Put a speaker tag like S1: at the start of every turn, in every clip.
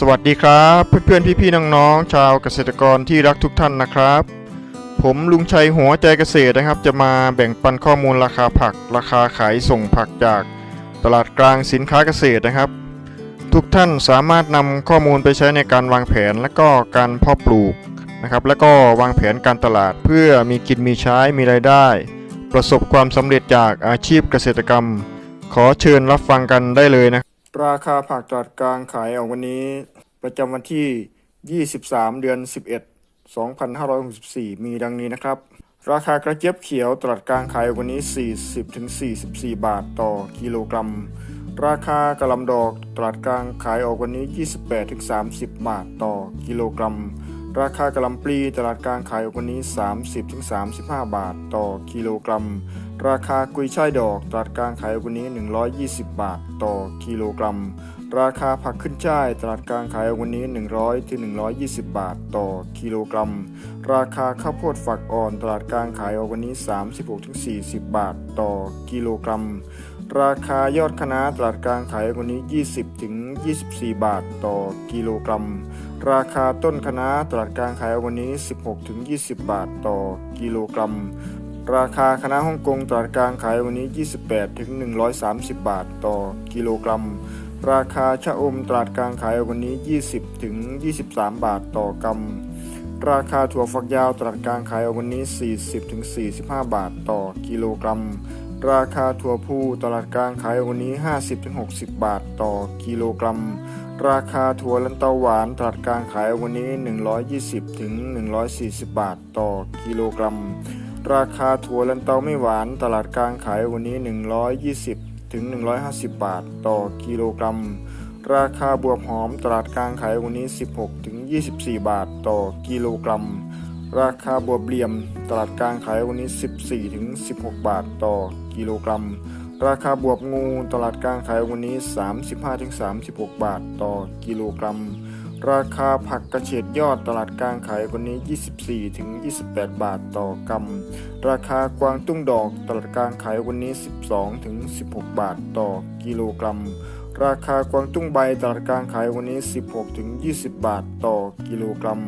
S1: สวัสดีครับ เพื่อนๆพี่ๆน้องๆชาวเกษตรกรที่รักทุกท่านนะครับ ผมลุงชัยหัวใจเกษตรนะครับ จะมาแบ่งปันข้อมูลราคาผัก ราคาขายส่งผักจากตลาดกลางสินค้าเกษตรนะครับ ทุกท่านสามารถนำข้อมูลไปใช้ในการวางแผนและก็การเพาะปลูกนะครับ แล้วก็วางแผนการตลาดเพื่อมีกินมีใช้มีรายได้ ประสบความสำเร็จจากอาชีพเกษตรกรรม ขอเชิญรับฟังกันได้เลยนะ ราคาผักตลาดกลางขายออกวันนี้ ประจำวันที่ 23 เดือน 11 2564 มีดังนี้นะครับ ราคากระเจี๊ยบเขียวตลาดกลางขายออกวันนี้ 40-44 บาทต่อกิโลกรัม ราคากระหลำดอกตลาดกลางขายออกวันนี้ 28-30 บาทต่อกิโลกรัม ราคากระหลำปลีตลาดกลางขายออกวันนี้ 30-35 บาทต่อกิโลกรัม ราคากุยช่ายดอกตลาดกลางขายวันนี้ 120 บาทต่อกิโลกรัม ราคาผักขึ้นช่ายตลาดกลางขายวันนี้ 100ถึง120 บาทต่อกิโลกรัม ราคาข้าวโพดฝักอ่อนตลาดกลางขายวันนี้ 36ถึง40 บาทต่อกิโลกรัม ราคายอดคะน้าตลาดกลางขายวันนี้ 20ถึง24 บาทต่อกิโลกรัม ราคาต้นคะน้าตลาดกลางขายวันนี้ 16ถึง20 บาทต่อกิโลกรัม ราคาคณะฮ่องกงตลาดกลางขายวันนี้ 28ถึง130 บาทต่อกิโลกรัม ราคาชะอมตลาดกลางขายวันนี้ 20ถึง23 บาทต่อกำราคาถั่วฝักยาวตลาดกลางขายวันนี้ 40ถึง45 บาทต่อกิโลกรัม ราคาถั่วพูตลาดกลางขายวันนี้ 50ถึง60 บาทต่อกิโลกรัม ราคาถั่วลันเตาหวานตลาดกลางขายวันนี้ 120ถึง140 บาทต่อกิโลกรัม ราคาถั่วลันเตาไม่หวานตลาดกลางขายวันนี้ 120ถึง150 บาท ต่อกิโลกรัม ราคาบวบหอมตลาดกลางขายวันนี้ 16ถึง24 บาท ต่อกิโลกรัม ราคาบวบเหลี่ยม ตลาดกลางขายวันนี้ 14ถึง16 บาท ต่อกิโลกรัม ราคาบวบงูตลาดกลางขายวันนี้ 35ถึง36 บาท ต่อกิโลกรัม ราคาผักกระเฉดยอดตลาดกลางขายวันนี้ 24 ถึง 28 บาทต่อกำราคากวางตุ้งดอกตลาดกลางขายวันนี้ 12 ถึง 16 บาทต่อกิโลกรัม ราคากวางตุ้งใบตลาดกลางขายวันนี้ 16 ถึง 20 บาทต่อกิโลกรัม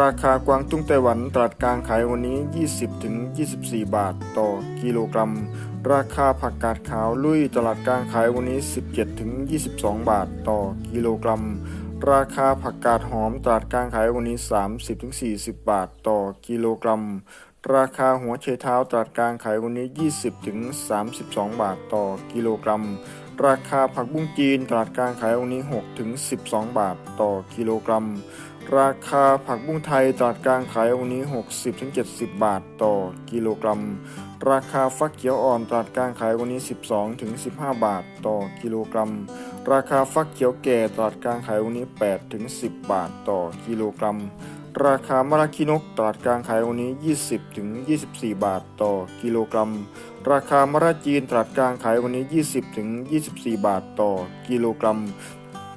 S1: ราคากวางตุ้งไต้หวันตลาดกลางขายวันนี้ 20 ถึง 24 บาทต่อกิโลกรัม ราคาผักกาดขาวลุยตลาดกลางขายวันนี้ 17 ถึง 22 บาทต่อกิโลกรัม ราคาผักกาดหอมตลาดกลางขายวันนี้ 30ถึง40 บาทต่อกิโลกรัม ราคาหัวเชเท้าตลาดกลางขายวันนี้ 20ถึง32 บาทต่อกิโลกรัม ราคาผักบุ้งจีนตลาดกลางขายวันนี้6ถึง12 บาทต่อกิโลกรัม ราคาผักบุ้งไทยตลาดกลางขายวันนี้ 60ถึง70 บาทต่อกิโลกรัม ราคาฟักเขียวอ่อนตลาดกลางขายวันนี้ 12ถึง15 บาทต่อกิโลกรัม ราคาฟักเขียวแก่ตลาดกลางขายวันนี้8ถึง10 บาทต่อกิโลกรัม ราคามะระคินกตลาดกลางขายวันนี้ 20ถึง24 บาทต่อกิโลกรัม ราคามะระจีนตลาดกลางขายวันนี้ 20ถึง24 บาทต่อกิโลกรัม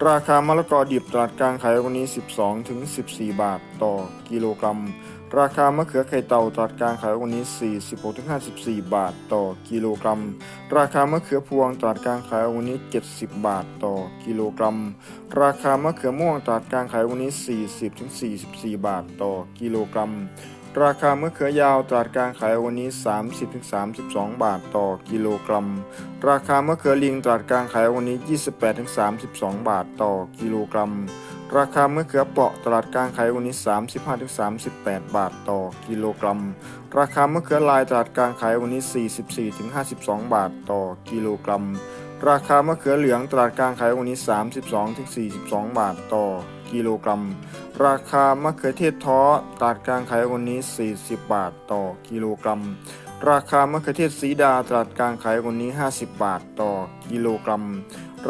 S1: ราคามะละกอดิบตลาดกลางขายวันนี้ 12ถึง14 บาทต่อกิโลกรัม ราคามะเขือไข่เต่าตลาดกลางขายวันนี้ 46ถึง54 บาทต่อกิโลกรัม ราคามะเขือพวงตลาดกลางขายวันนี้ 70 บาทต่อกิโลกรัม ราคามะเขือม่วงตลาดกลางขายวันนี้ 40ถึง44 บาทต่อกิโลกรัม ราคามะเขือยาวตลาดกลางขายวันนี้ 30ถึง32 บาทต่อกิโลกรัม ราคามะเขือลิงตลาดกลางขายวันนี้ 28ถึง32 บาทต่อกิโลกรัม ราคามะเขือเปาะตลาดกลางขายวันนี้ 35ถึง38 บาทต่อกิโลกรัม ราคามะเขือลายตลาดกลางขายวันนี้ 44ถึง52 บาทต่อกิโลกรัม ราคามะเขือเหลืองตลาดกลางขายวันนี้ 32ถึง42 บาทต่อกิโลกรัม ราคามะเขือเทศท้อตลาดกลางขายวันนี้ 40 บาทต่อกิโลกรัม ราคามะเขือเทศสีดาตลาดกลางขายวันนี้ 50 บาทต่อกิโลกรัม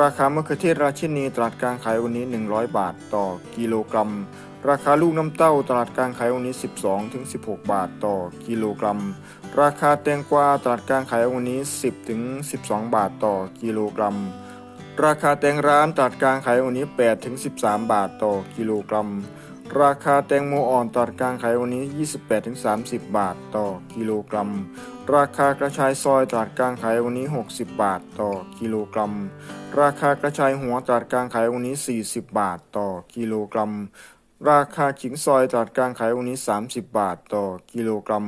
S1: ราคามะเขือเทศราชินีตลาดกลางขายวันนี้ 100 บาทต่อกิโลกรัม ราคาลูกน้ำเต้าตลาดกลางขายวันนี้ 12ถึง16 บาทต่อกิโลกรัม ราคาแตงกวาตลาดกลางขายวันนี้ 10ถึง12 บาทต่อกิโลกรัมราคาแตงร้านตลาดกลางขายวันนี้8ถึง13 บาทต่อกิโลกรัม ราคาแตงโมอ่อนตลาดกลางขายวันนี้ 28-30 บาทต่อกิโลกรัม ราคากระชายซอยตลาดกลางขายวันนี้ 60 บาทต่อกิโลกรัม ราคากระชายหัวตลาดกลางขายวันนี้ 40 บาทต่อกิโลกรัม ราคาขิงซอยตลาดกลางขายวันนี้ 30 บาทต่อกิโลกรัม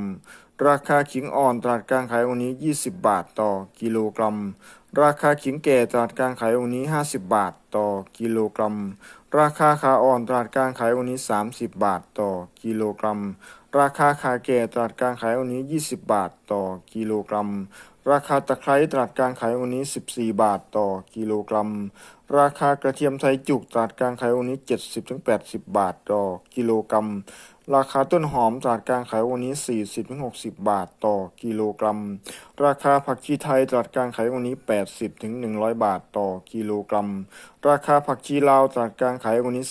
S1: ราคาขิงอ่อนตลาดกลางขายวันนี้ 20 บาทต่อกิโลกรัม ราคาขิงแก่ตลาดกลางขายวันนี้ 50 บาทต่อกิโลกรัม ราคาขาอ่อนตลาดกลางขายวันนี้ 30 บาทต่อกิโลกรัม ราคาขาแก่ตลาดกลางขายวันนี้ 20 บาทต่อกิโลกรัม ราคาตะไคร้ตลาดกลางขายวันนี้ 14 บาทต่อกิโลกรัม ราคากระเทียมไทยจุกตลาดกลางขายวันนี้ 70-80 บาทต่อกิโลกรัม ราคาต้นหอมตลาดกางขายวันนี้ 40-60 บาทต่อกิโลกรัม ราคาผักชีไทยตลาดกางขายวันนี้ 80-100 บาทต่อกิโลกรัม ราคาผักชีลาวตลาดกางขายวันนี้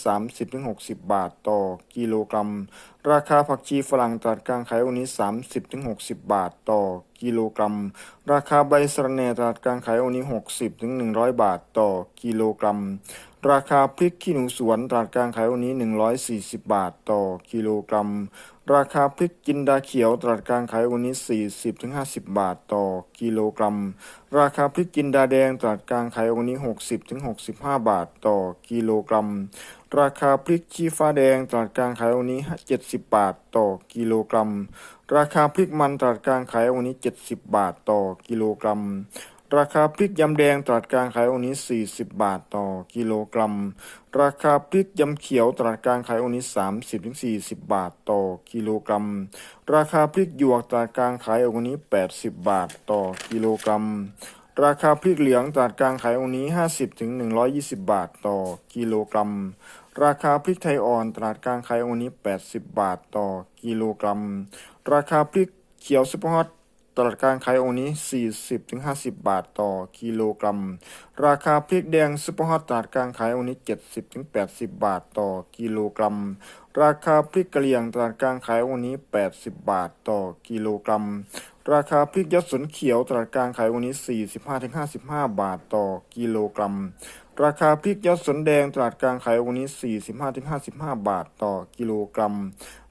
S1: 30-60 บาทต่อกิโลกรัม ราคาผักชีฝรั่งตลาดกางขายวันนี้ 30-60 บาทต่อกิโลกรัม ราคาใบสะระแหน่ตลาดกางขายวันนี้ 60-100 บาทต่อกิโลกรัม ราคาพริกขี้หนูสวนตลาดกลางขายวันนี้ 140 บาทต่อกิโลกรัม ราคาพริกจินดาเขียวตลาดกลางขายวันนี้ 40-50 บาทต่อกิโลกรัม ราคาพริกจินดาแดงตลาดกลางขายวันนี้ 60-65 บาทต่อกิโลกรัม ราคาพริกชี้ฟ้าแดงตลาดกลางขายวันนี้ 70 บาทต่อกิโลกรัม ราคาพริกมันตลาดกลางขายวันนี้ 70 บาทต่อกิโลกรัม ราคาพริกยำแดงตลาดกลางขายวันนี้ 40 บาทต่อกิโลกรัม ราคาพริกยำเขียวตลาดกลางขายวันนี้ 30-40 บาทต่อกิโลกรัม ราคาพริกหยวกตลาดกลางขายวันนี้ 80 บาทต่อกิโลกรัม ราคาพริกเหลืองตลาดกลางขายวันนี้ 50-120 บาทต่อกิโลกรัม ราคาพริกไทยอ่อนตลาดกลางขายวันนี้ 80 บาทต่อกิโลกรัม ราคาพริกเขียวซุปเปอร์ฮอต ตลาดกางขายวันนี้ 40-50 บาทต่อกิโลกรัม ราคาพริกแดงซุปเปอร์ฮอตตลาดกางขายวันนี้ 70-80 บาทต่อกิโลกรัม ราคาพริกกะเหรี่ยงตลาดกางขายวันนี้ 80 บาทต่อกิโลกรัม ราคาพริกยศสนเขียวตลาดกางขายวันนี้ 45-55 บาทต่อกิโลกรัม ราคาพริกยอดสนแดงตลาดกลางขายวันนี้ 45-55 บาทต่อกิโลกรัม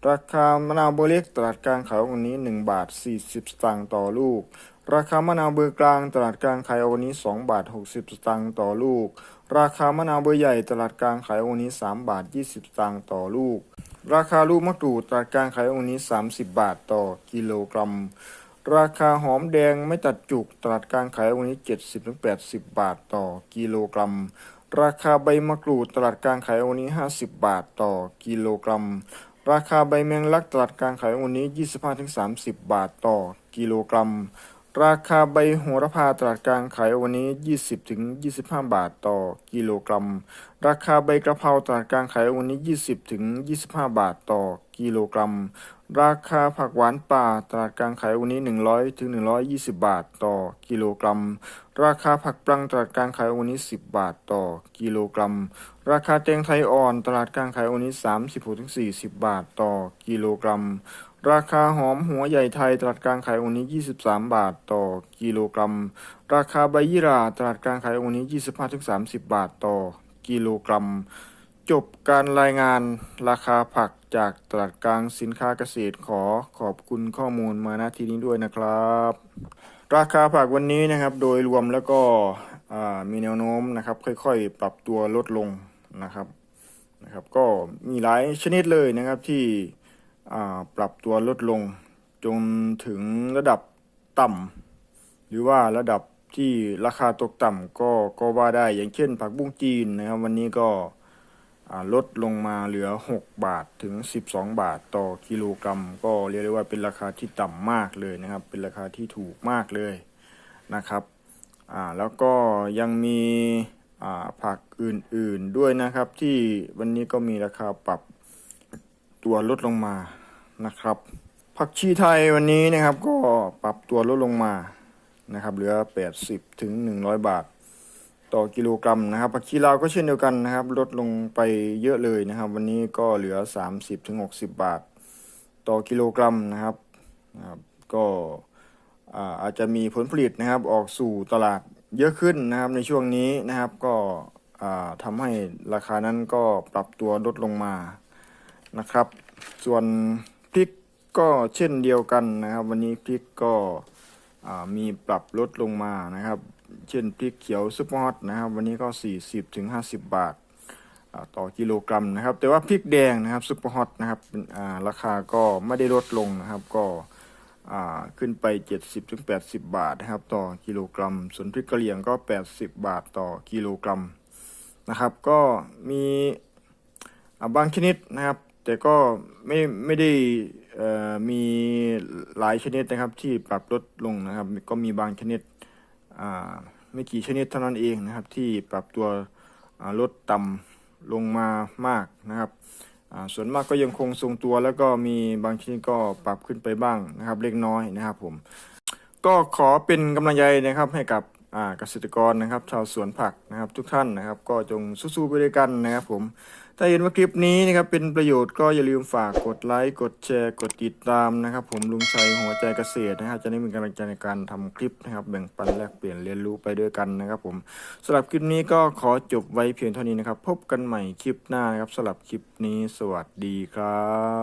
S1: ราคามะนาวเบอร์เล็กตลาดกลางขายวันนี้ 1 บาท 40 สตางค์ต่อลูก ราคามะนาวเบอร์กลางตลาดกลางขายวันนี้ 2 บาท 60 สตางค์ต่อลูก ราคามะนาวเบอร์ใหญ่ตลาดกลางขายวันนี้ 3 บาท 20 สตางค์ต่อลูก ราคาลูกมะกรูดตลาดกลางขายวันนี้ 30 บาทต่อกิโลกรัม ราคาหอมแดงไม่ตัดจุกตลาดกลางขายวันนี้ 70-80 บาทต่อกิโลกรัม ราคาใบมะกรูดตลาดกลางขายวันนี้ 50 บาทต่อกิโลกรัม ราคาใบแมงลักตลาดกลางขายวันนี้ 25-30 บาทต่อกิโลกรัม ราคาใบโหระพาตลาดกลางขายวันนี้ 20-25 บาทต่อกิโลกรัม ราคาใบกระเพราตลาดกลางขายวันนี้ 20-25 บาทต่อกิโลกรัม ราคาผักหวานป่าตลาดกลางขายวันนี้ 100ถึง120 บาทต่อกิโลกรัม ราคาผักปลังตลาดกลางขายวันนี้ 10 บาทต่อกิโลกรัม ราคาแตงไทยอ่อนตลาดกลางขายวันนี้ 36ถึง40 บาทต่อกิโลกรัม ราคาหอมหัวใหญ่ไทยตลาดกลางขายวันนี้ 23 บาทต่อกิโลกรัม ราคาใบยี่หร่าตลาดกลางขายวันนี้ 25-30 บาทต่อกิโลกรัม จบการรายงานราคาผักจากตลาดกลางสินค้าเกษตรขอขอบคุณข้อมูลมาณที่นี้ด้วยนะครับ ราคาผักวันนี้นะครับโดยรวมแล้วก็มีแนวโน้มนะครับ ค่อยๆ ปรับตัวลดลงนะครับนะครับ ก็มีหลายชนิดเลยนะครับที่ ปรับตัวลดลง จนถึงระดับต่ำหรือว่าระดับที่ราคาตกต่ำก็ก็ว่าได้อย่างเช่น ผักบุ้งจีนนะครับ วันนี้ก็ลดลงมาเหลือ 6 บาทถึง 12 บาทต่อกิโลกรัม ก็เรียกได้ว่าเป็นราคาที่ต่ำมากเลยนะครับ เป็นราคาที่ถูกมากเลยนะครับอ่าแล้วก็ยังมีอ่าผักอื่นๆด้วยนะครับ ที่วันนี้ก็มีราคาปรับ ตัวลดลงมานะครับ ผักชีไทยวันนี้นะครับก็ปรับตัวลดลงมานะครับ เหลือ 80ถึง100 บาท ต่อกิโลกรัมนะครับ ผักชีลาวก็เช่นเดียวกันนะครับ ลดลงไปเยอะเลยนะครับ วันนี้ก็เหลือ 30ถึง60 บาท ต่อกิโลกรัมนะครับนะครับก็อาอาจจะมีผลผลิตนะครับออกสู่ตลาดเยอะขึ้นนะครับในช่วงนี้นะครับก็ทำให้ราคานั้นก็ปรับตัวลดลงมา นะครับ ส่วนพริกก็เช่นเดียวกันนะครับ วันนี้พริกก็มีปรับลดลงมานะครับ เช่นพริกเขียวซุปเปอร์ฮอตนะครับ วันนี้ก็ 40ถึง50 บาทอ่าต่อกิโลกรัมนะครับ แต่ว่าพริกแดงนะครับซุปเปอร์ฮอตนะครับาราคาก็ไม่ได้ลดลงนะครับก็ขึ้นไป 70ถึง80 บาทนะครับ ต่อกิโลกรัม ส่วนพริกกะเหรี่ยงก็ 80 บาทต่อกิโลกรัมนะครับ ก็มีาบางชนิดนะครับ แต่ก็ไม่ไม่ได้มีหลายชนิดนะครับที่ปรับลดลงนะครับ ก็มีบางชนิดไม่กี่ชนิดเท่านั้นเองนะครับ ที่ปรับตัวลดต่ำลงมามากนะครับส่วนมากก็ยังคงทรงตัวแล้วก็มีบางชนิดก็ปรับขึ้นไปบ้างนะครับ เล็กน้อยนะครับผมก็ขอเป็นกำลังใจนะครับให้กับ เกษตรกรนะครับ ชาวสวนผักนะครับทุกท่านนะครับ ก็จงสู้ๆไปด้วยกันนะครับผมถ้าเห็นว่าคลิปนี้นะครับเป็นประโยชน์ก็อย่าลืมฝากกดไลค์กดแชร์กดติดตามนะครับ ผมลุงชัยหัวใจเกษตรนะครับจะได้มีกำลังใจในการทำคลิปนะครับ แบ่งปันแลกเปลี่ยนเรียนรู้ไปด้วยกันนะครับ ผมสำหรับคลิปนี้ก็ขอจบไว้เพียงเท่านี้นะครับ พบกันใหม่คลิปหน้านะครับสำหรับคลิปนี้สวัสดีครับ